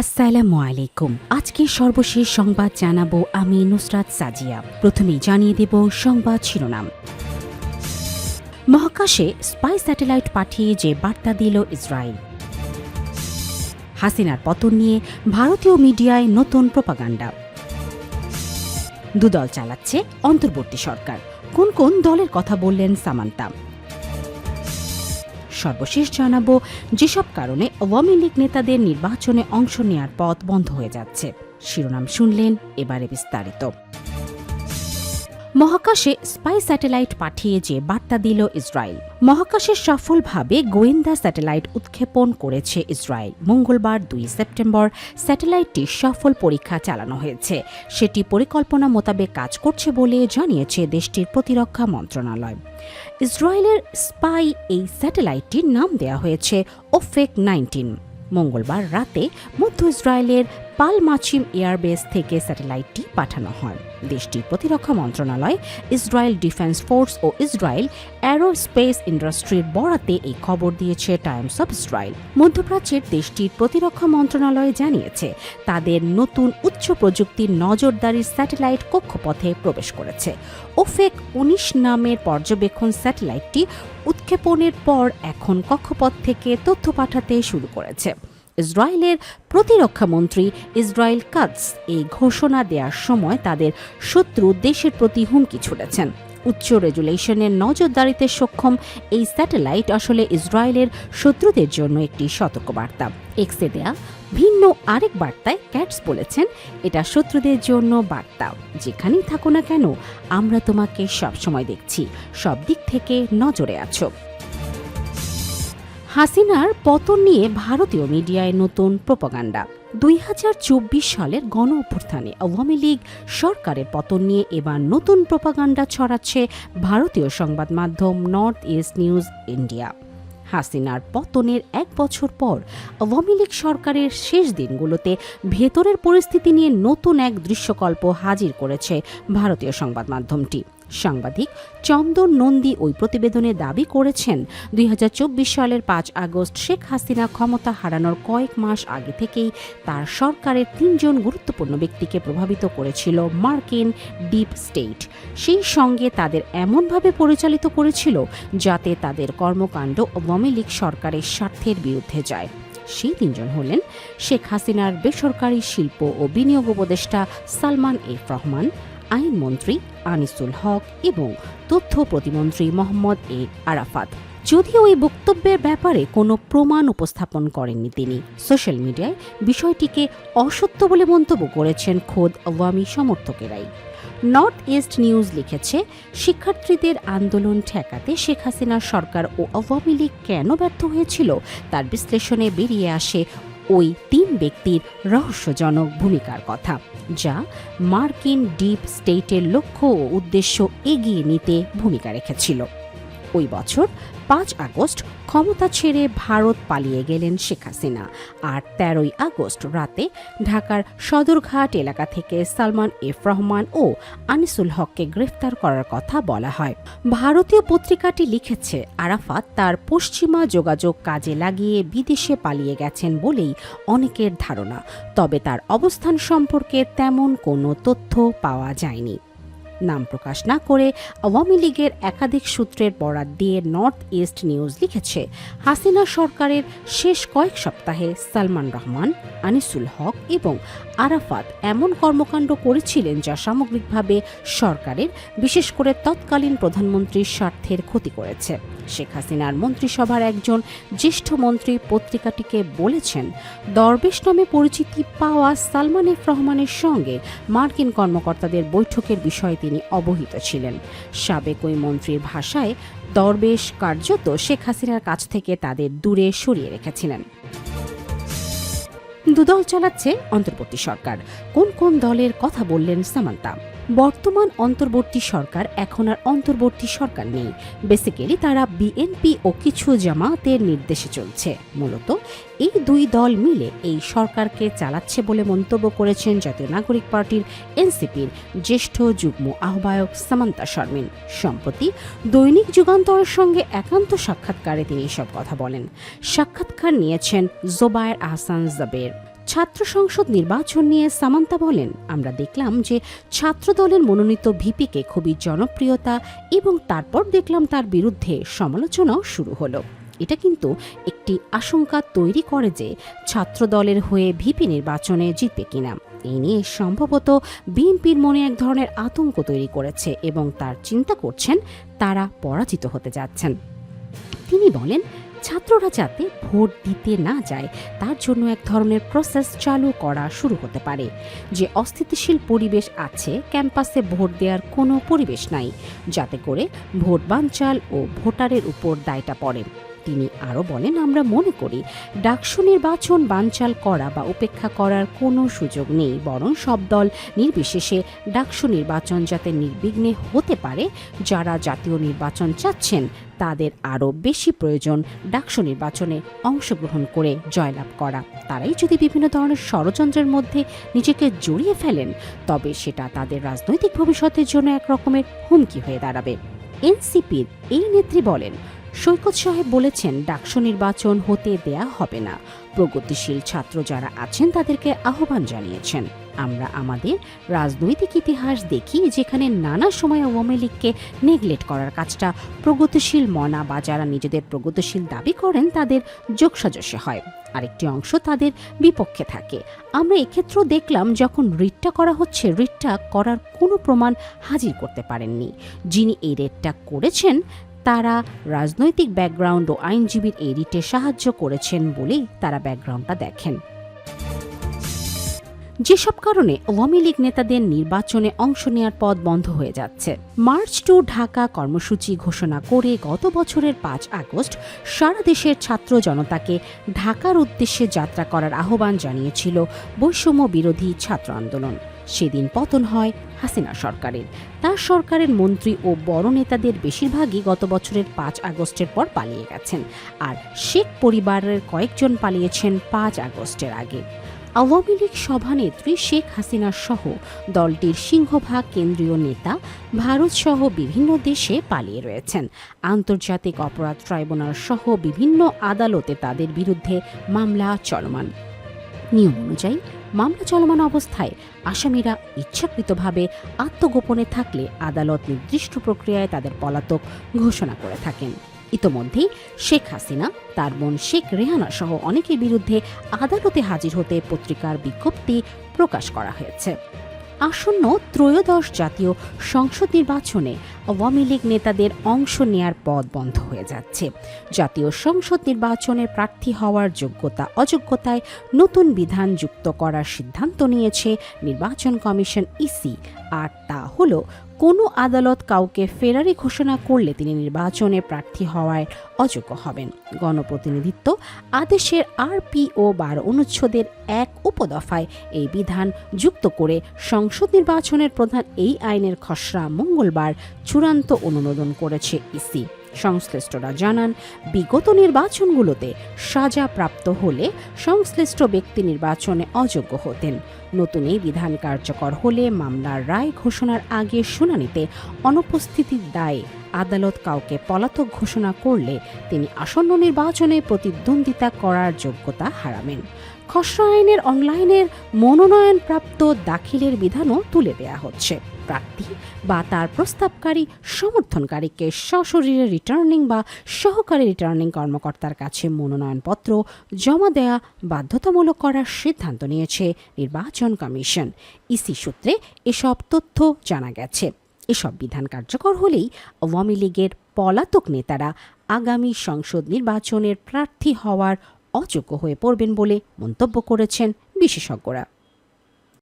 আসসালামু আলাইকুম। আজকে সর্বশেষ সংবাদ জানাব আমি নুসরাত সাজিয়া। প্রথমেই জানিয়ে দেব সংবাদ শিরোনাম। মহাকাশে স্পাই স্যাটেলাইট পাঠিয়ে যে বার্তা দিল ইসরায়েল। হাসিনার পতন নিয়ে ভারতীয় মিডিয়ায় নতুন প্রপাগান্ডা। দুদল চালাচ্ছে অন্তর্বর্তী সরকার। কোন কোন দলের কথা বললেন সামান্তা? সর্বশেষ জানাব, যেসব কারণে আওয়ামী লীগ নেতাদের নির্বাচনে অংশ নেওয়ার পথ বন্ধ হয়ে যাচ্ছে। শিরোনাম শুনলেন এবারে বিস্তারিত। মহাকাশে স্পাই স্যাটেলাইট পাঠিয়ে যে বার্তা দিল ইসরায়েল, মহাকাশে সফলভাবে গোয়েন্দা স্যাটেলাইট উৎক্ষেপণ করেছে ইসরায়েল। মঙ্গলবার দুই সেপ্টেম্বর স্যাটেলাইটটি সফল পরীক্ষা চালানো হয়েছে। সেটি পরিকল্পনা মোতাবেক কাজ করছে বলে জানিয়েছে দেশটির প্রতিরক্ষা মন্ত্রণালয়। ইসরায়েলের স্পাই এই স্যাটেলাইটটির নাম দেওয়া হয়েছে ওফেক নাইনটিন। মঙ্গলবার রাতে মধ্য ইসরায়েলের পালমাচিম এয়ারবেস থেকে স্যাটেলাইটটি পাঠানো হয়। দেশটির প্রতিরক্ষা মন্ত্রণালয়, ইসরায়েল ডিফেন্স ফোর্স ও ইসরায়েল অ্যারোস্পেস ইন্ডাস্ট্রির বরাতে এই খবর দিয়েছে টাইমস অব ইসরায়েল। মধ্যপ্রাচ্যের দেশটির প্রতিরক্ষা মন্ত্রণালয় জানিয়েছে, তাদের নতুন উচ্চ প্রযুক্তির নজরদারি স্যাটেলাইট কক্ষপথে প্রবেশ করেছে। ওফেক উনিশ নামের পর্যবেক্ষণ স্যাটেলাইটটি উৎক্ষেপণের পর এখন কক্ষপথ থেকে তথ্য পাঠাতে শুরু করেছে। ইসরায়েলের প্রতিরক্ষা মন্ত্রী ইসরায়েল কাটস এই ঘোষণা দেওয়ার সময় তাদের শত্রু দেশের প্রতি হুমকি ছুড়েছেন। উচ্চ রেজুলেশনের নজরদারিতে সক্ষম এই স্যাটেলাইট আসলে ইসরায়েলের শত্রুদের জন্য একটি সতর্কবার্তা। এক্সে দেয়া ভিন্ন আরেক বার্তায় ক্যাটস বলেছেন, এটা শত্রুদের জন্য বার্তা। যেখানেই থাকো না কেন, আমরা তোমাকে সবসময় দেখছি। সব দিক থেকে নজরে আছো। হাসিনার পতন নিয়ে ভারতীয় মিডিয়ায় নতুন প্রপাগান্ডা। দুই হাজার চব্বিশ সালের গণ অভ্যুত্থানে আওয়ামী লীগ সরকারের পতন নিয়ে এবার নতুন প্রপাগান্ডা ছড়াচ্ছে ভারতীয় সংবাদ মাধ্যম নর্থ ইস্ট নিউজ ইন্ডিয়া। হাসিনার পতনের এক বছর পর আওয়ামী লীগ সরকারের শেষ দিনগুলোতে ভেতরের পরিস্থিতি নিয়ে নতুন এক দৃশ্যকল্প হাজির করেছে ভারতীয় সংবাদ মাধ্যমটি। সাংবাদিক চন্দন নন্দী ওই প্রতিবেদনে দাবি করেছেন, দুই হাজার চব্বিশ সালের পাঁচ আগস্ট শেখ হাসিনা ক্ষমতা হারানোর কয়েক মাস আগে থেকেই তার সরকারের তিনজন গুরুত্বপূর্ণ ব্যক্তিকে প্রভাবিত করেছিল মার্কিন ডিপ স্টেট। সেই সঙ্গে তাদের এমনভাবে পরিচালিত করেছিল যাতে তাদের কর্মকাণ্ড আওয়ামী লীগ সরকারের স্বার্থের বিরুদ্ধে যায়। সেই তিনজন হলেন শেখ হাসিনার বেসরকারি শিল্প ও বিনিয়োগ উপদেষ্টা সালমান এফ রহমান আইনমন্ত্রী আনিসুল হক এবং তথ্য প্রতিমন্ত্রী মোহাম্মদ এ আরাফাত। যদিও এই বক্তব্যের ব্যাপারে কোনো প্রমাণ উপস্থাপন করেননি তিনি। সোশ্যাল মিডিয়ায় বিষয়টিকে অসত্য বলে মন্তব্য করেছেন খোদ আওয়ামী সমর্থকেরাই। নর্থ ইস্ট নিউজ লিখেছে, শিক্ষার্থীদের আন্দোলন ঠেকাতে শেখ হাসিনার সরকার ও আওয়ামী লীগ কেন ব্যর্থ হয়েছিল তার বিশ্লেষণে বেরিয়ে আসে ওই তিন ব্যক্তির রহস্যজনক ভূমিকার কথা, যা মার্কিন ডিপ স্টেটের লক্ষ্য ও উদ্দেশ্য এগিয়ে নিতে ভূমিকা রেখেছিল। ওই বছর পাঁচ আগস্ট ক্ষমতা ছেড়ে ভারত পালিয়ে গেলেন শেখ হাসিনা। আর তেরোই আগস্ট রাতে ঢাকার সদরঘাট এলাকা থেকে সালমান এফ রহমান ও আনিসুল হককে গ্রেফতার করার কথা বলা হয়। ভারতীয় পত্রিকাটি লিখেছে, আরাফাত তার পশ্চিমা যোগাযোগ কাজে লাগিয়ে বিদেশে পালিয়ে গেছেন বলেই অনেকের ধারণা। তবে তার অবস্থান সম্পর্কে তেমন কোনো তথ্য পাওয়া যায়নি। নাম প্রকাশ না করে আওয়ামী লীগের একাধিক সূত্রের বরাত দিয়ে নর্থ ইস্ট নিউজ লিখেছে, হাসিনা সরকারের শেষ কয়েক সপ্তাহে সালমান রহমান, আনিসুল হক এবং আরাফাত এমন কর্মকাণ্ড করেছিলেন যা সামগ্রিকভাবে সরকারের, বিশেষ করে তৎকালীন প্রধানমন্ত্রীর স্বার্থের ক্ষতি করেছে। শেখ হাসিনার মন্ত্রিসভার একজন জ্যেষ্ঠ মন্ত্রী পত্রিকাটিকে বলেছেন, দরবেশ নামে পরিচিতি পাওয়া সালমান এফ রহমানের সঙ্গে মার্কিন কর্মকর্তাদের বৈঠকের বিষয়ে তিনি অবহিত ছিলেন। সাবেক ওই মন্ত্রীর ভাষায় দরবেশ কার্যত শেখ হাসিনার কাছ থেকে তাদের দূরে সরিয়ে রেখেছিলেন। দুদল চালাচ্ছে অন্তর্বর্তী সরকার। কোন কোন দলের কথা বললেন সামান্তা? বর্তমান অন্তর্বর্তী সরকার, এখন আর অন্তর্বর্তী সরকার নেই। বেসিক্যালি তারা বিএনপি ও কিছু জামায়াতের নির্দেশে চলছে। মূলত এই দুই দল মিলে এই সরকারকে চালাচ্ছে বলে মন্তব্য করেছেন জাতীয় নাগরিক পার্টির এনসিপির জ্যেষ্ঠ যুগ্ম আহ্বায়ক সামান্তা শর্মিন। সম্প্রতি দৈনিক যুগান্তরের সঙ্গে একান্ত সাক্ষাৎকারে তিনি এসব কথা বলেন। সাক্ষাৎকার নিয়েছেন জোবায়ের আহসান জাবের। ছাত্র সংসদ নির্বাচন নিয়ে সামান্তা বলেন, আমরা দেখলাম যে ছাত্রদলের মনোনীত ভিপিকে খুবই জনপ্রিয়তা এবং তারপর দেখলাম তার বিরুদ্ধে সমালোচনাও শুরু হলো। এটা কিন্তু একটি আশঙ্কা তৈরি করে যে ছাত্রদলের হয়ে ভিপি নির্বাচনে জিতবে কিনা। এই নিয়ে সম্ভবত বিএনপির মনে এক ধরনের আতঙ্ক তৈরি করেছে এবং তার চিন্তা করছেন তারা পরাজিত হতে যাচ্ছেন। তিনি বলেন ছাত্ররা যাতে ভোট দিতে না যায়, তার জন্য এক ধরনের প্রসেস চালু করা শুরু হতে পারে। যে অস্থিতিশীল পরিবেশ আছে, ক্যাম্পাসে ভোট দেওয়ার কোনো পরিবেশ নাই, যাতে করে ভোট বানচাল ও ভোটারের উপর দায়টা পড়ে। তিনি আরও বলেন, আমরা মনে করি ডাকসু নির্বাচন বানচাল করা বা উপেক্ষা করার কোনো সুযোগ নেই, বরং সব দল নির্বিশেষে ডাকসু নির্বাচন যাতে নির্বিঘ্নে হতে পারে, যারা জাতীয় নির্বাচন চাচ্ছেন, তাদের আরও বেশি প্রয়োজন ডাকসু নির্বাচনে অংশগ্রহণ করে জয়লাভ করা। তারাই যদি বিভিন্ন ধরনের ষড়যন্ত্রের মধ্যে নিজেকে জড়িয়ে ফেলেন, তবে সেটা তাদের রাজনৈতিক ভবিষ্যতের জন্য এক রকমের হুমকি হয়ে দাঁড়াবে। এনসিপির এই নেত্রী বলেন সৈকত সাহেব বলেছেন, ডাকসু নির্বাচন হতে দেয়া হবে না। প্রগতিশীল ছাত্র যারা আছেন, তাদেরকে আহ্বান জানিয়েছেন। আমরা আমাদের রাজনৈতিক ইতিহাস দেখি, যেখানে নানা সময় আওয়ামী লীগকে নেগলেক্ট করার কাজটা প্রগতিশীল মনা বা যারা নিজেদের প্রগতিশীল দাবি করেন, তাদের যোগসাজশে হয়। আরেকটি অংশ তাদের বিপক্ষে থাকে। আমরা এক্ষেত্রেও দেখলাম, যখন রিটটা করা হচ্ছে, রিটটা করার কোনো প্রমাণ হাজির করতে পারেননি। যিনি এই রেটটা করেছেন তারা রাজনৈতিক ব্যাকগ্রাউন্ড ও আইনজীবীর এডিটে সাহায্য করেছেন বলেই তারা ব্যাকগ্রাউন্ডটা দেখেন। যেসব কারণে আওয়ামী লীগ নেতাদের নির্বাচনে অংশ নেওয়ার পথ বন্ধ হয়ে যাচ্ছে। মার্চ টু ঢাকা কর্মসূচি ঘোষণা করে গত বছরের পাঁচ আগস্ট সারা দেশের ছাত্র জনতাকে ঢাকার উদ্দেশ্যে যাত্রা করার আহ্বান জানিয়েছিল বৈষম্য বিরোধী ছাত্র আন্দোলন। সেদিন পতন হয় হাসিনা সরকারের। তার সরকারের মন্ত্রী ও বড় নেতাদের বেশিরভাগই গত বছরের পাঁচ আগস্টের পর পালিয়ে গেছেন। আর শেখ পরিবারের কয়েকজন পালিয়েছেন পাঁচ আগস্টের আগে। আওয়ামী লীগ সভানেত্রী শেখ হাসিনা সহ দলটির সিংহভাগ কেন্দ্রীয় নেতা ভারত সহ বিভিন্ন দেশে পালিয়ে রয়েছেন। আন্তর্জাতিক অপরাধ ট্রাইব্যুনাল সহ বিভিন্ন আদালতে তাদের বিরুদ্ধে মামলা চলমান। নিয়ম অনুযায়ী মামলা চলমান অবস্থায় আসামিরা ইচ্ছাকৃতভাবে আত্মগোপনে থাকলে আদালত নির্দিষ্ট প্রক্রিয়ায় তাদের পলাতক ঘোষণা করে থাকেন। ইতোমধ্যেই শেখ হাসিনা, তার বোন শেখ রেহানা সহ অনেকের বিরুদ্ধে আদালতে হাজির হতে পত্রিকার বিজ্ঞপ্তি প্রকাশ করা হয়েছে। আসন্ন ত্রয়োদশ জাতীয় সংসদ নির্বাচনে আওয়ামী লীগ নেতাদের অংশ নেয়ার পথ বন্ধ হয়ে যাচ্ছে। জাতীয় সংসদ নির্বাচনে প্রার্থী হওয়ার যোগ্যতা অযোগ্যতায় নতুন বিধান যুক্ত করার সিদ্ধান্ত নিয়েছে নির্বাচন কমিশন ইসি। আর তা হলো কোনো আদালত কাউকে ফেরারি ঘোষণা করলে তিনি নির্বাচনে প্রার্থী হওয়ায় অযোগ্য হবেন। গণপ্রতিনিধিত্ব আদেশের আরপিও বারো অনুচ্ছেদের এক উপদফায় এই বিধান যুক্ত করে সংসদ নির্বাচনের প্রধান এই আইনের খসড়া মঙ্গলবার চূড়ান্ত অনুমোদন করেছে ইসি। সংশ্লিষ্টরা জানান, বিগত নির্বাচনগুলোতে সাজা প্রাপ্ত হলে সংশ্লিষ্ট ব্যক্তি নির্বাচনে অযোগ্য হতেন। নতুন এই বিধান কার্যকর হলে মামলার রায় ঘোষণার আগে শুনানিতে অনুপস্থিতির দায়ে আদালত কাউকে পলাতক ঘোষণা করলে তিনি আসন্ন নির্বাচনে প্রতিদ্বন্দ্বিতা করার যোগ্যতা হারাবেন। খসড়া আইনের অনলাইনের মনোনয়নপ্রাপ্ত দাখিলের বিধানও তুলে দেয়া হচ্ছে। প্রার্থী বা তার প্রস্তাবকারী সমর্থনকারীকে সশরীরে রিটার্নিং বা সহকারী রিটার্নিং কর্মকর্তার কাছে মনোনয়নপত্র জমা দেয়া বাধ্যতামূলক করার সিদ্ধান্ত নিয়েছে নির্বাচন কমিশন। ইসি সূত্রে এসব তথ্য জানা গেছে। এসব বিধান কার্যকর হলেই আওয়ামী লীগের পলাতক নেতারা আগামী সংসদ নির্বাচনের প্রার্থী হওয়ার অযোগ্য হয়ে পড়বেন বলে মন্তব্য করেছেন বিশেষজ্ঞরা।